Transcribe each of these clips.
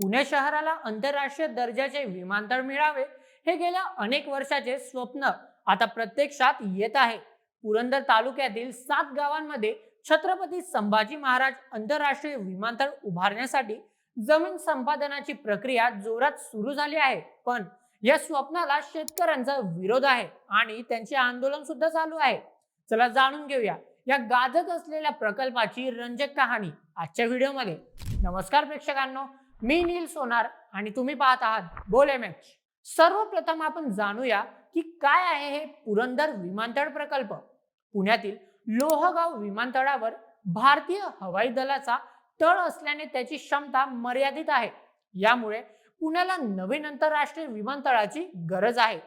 पुणे शहराला आंतरराष्ट्रीय दर्जाचे विमानतळ मिळावे हे गेल्या अनेक वर्षाचे स्वप्न आता प्रत्यक्षात येत आहे. पुरंदर तालुक्यातील सात गावांमध्ये छत्रपती संभाजी महाराज आंतरराष्ट्रीय विमानतळ उभारण्यासाठी जमीन संपादनाची प्रक्रिया जोरात सुरू झाली आहे. पण या स्वप्नाला शेतकऱ्यांचा विरोध आहे आणि त्यांचे आंदोलन सुद्धा चालू आहे. चला जाणून घेऊया या गाजत असलेल्या प्रकल्पाची रंजक कहाणी आजच्या व्हिडिओमध्ये. नमस्कार प्रेक्षकांनो. मी नील सोनार आणि तुम्ही पाहत आहात बोल एम एच सर्वप्रथम आपण जाणूया की काय आहे हे पुरंदर विमानतळ प्रकल्प. पुण्यातील लोहगाव विमानतळावर भारतीय हवाई दलाचा तळ असल्याने त्याची क्षमता मर्यादित आहे. यामुळे पुण्याला नवीन आंतरराष्ट्रीय विमानतळाची गरज आहे.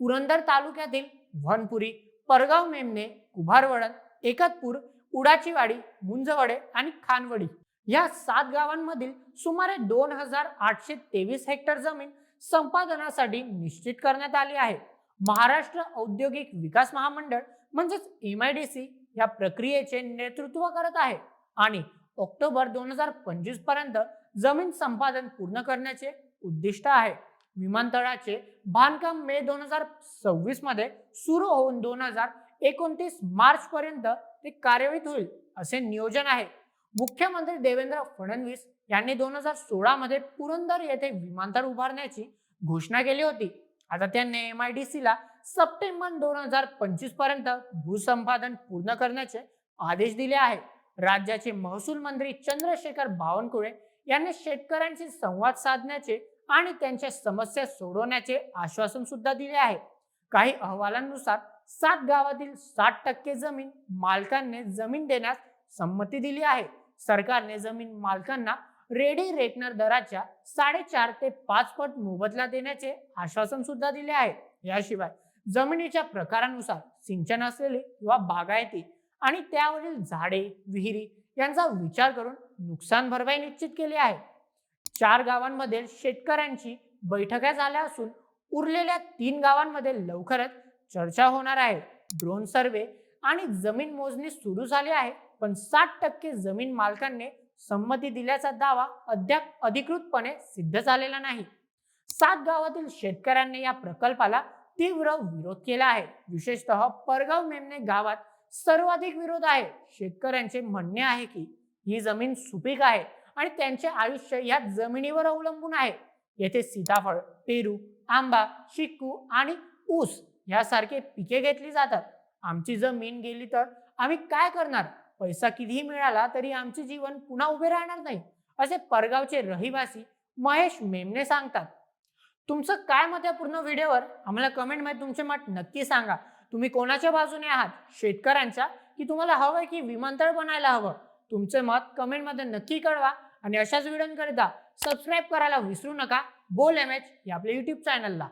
पुरंदर तालुक्यातील वनपुरी परगाव मेमने कुभारवळण एकतपूर उडाचीवाडी मुंजवडे आणि खानवडी या सात गावांमधील सुमारे दोन हजार आठशे तेवीस हेक्टर जमीन संपादनासाठी निश्चित करण्यात आली आहे. महाराष्ट्र औद्योगिक विकास महामंडळ म्हणजेच एम आय डी सी या प्रक्रियेचे नेतृत्व करत आहे आणि ऑक्टोबर दोन हजार पंचवीसपर्यंत जमीन संपादन पूर्ण करण्याचे उद्दिष्ट आहे. विमानतळाचे बांधकाम मे दोन हजार सव्वीसमध्ये सुरू होऊन दोन हजार एकोणतीस मार्च पर्यंत ते कार्यान्वित होईल असे नियोजन आहे. मुख्यमंत्री देवेंद्र फडणवीस यांनी दोन हजार सोळा मध्ये पुरंदर येथे विमानतळ उभारण्याची घोषणा केली होती. आता त्यांनी एम आय डी सीला सप्टेंबर दोन हजार पंचवीसपर्यंत भूसंपादन पूर्ण करण्याचे आदेश दिले आहे. राज्याचे महसूल मंत्री चंद्रशेखर बावनकुळे यांनी शेतकऱ्यांशी संवाद साधण्याचे आणि त्यांच्या समस्या सोडवण्याचे आश्वासन सुद्धा दिले आहे. काही अहवालांनुसार सात गावातील साठ टक्के जमीन मालकांनी जमीन देण्यास संमती दिली आहे. सरकारने जमीन मालकांना रेडी रेटनर दराच्या साडेचार ते पाच पट मोबदला देण्याचे आश्वासन सुद्धा दिले आहे. याशिवाय जमिनीच्या प्रकारानुसार सिंचन असलेले किंवा बागायती आणि त्यावरील झाडे विहिरी यांचा विचार करून नुकसान भरपाई निश्चित केली आहे. चार गावांमध्ये शेतकऱ्यांची बैठका झाल्या असून उरलेल्या तीन गावांमध्ये लवकरच चर्चा होणार आहे. ड्रोन सर्वे आणि जमीन मोजणी सुरू झाली आहे पण साठ टक्के जमीन मालकांनी संमती दिल्याचा दावा अद्याप अधिकृतपणे सिद्ध झालेला नाही. सात गावातील शेतकऱ्यांनी या प्रकल्पाला तीव्र विरोध केला आहे. विशेषतः परगाव मेमने गावात सर्वाधिक विरोध आहे. शेतकऱ्यांचे म्हणणे आहे की ही जमीन सुपीक आहे आणि त्यांचे आयुष्य या जमिनीवर अवलंबून आहे. येथे सीताफळ पेरू आंबा चिक्कू आणि ऊस यासारखे पिके घेतली जातात. आमची जमीन गेली तर आम्ही काय करणार? पैसा कितीही मिळाला तरी आमचे जीवन पुन्हा उभे राहणार नाही. असे परगावचे रहिवासी महेश मेमने सांगतात. तुमचं काय मत आहे पूर्ण व्हिडिओवर? आम्हाला कमेंटमध्ये तुमचे मत नक्की सांगा. तुम्ही कोणाच्या बाजूने आहात? शेतकऱ्यांच्या? की तुम्हाला हवंय की विमानतळ बनायला हवं? तुमचे मत कमेंटमध्ये नक्की कळवा आणि अशाच व्हिडिओंकरिता सबस्क्राईब करायला विसरू नका. बोल एम एच या आपल्या युट्यूब चॅनलला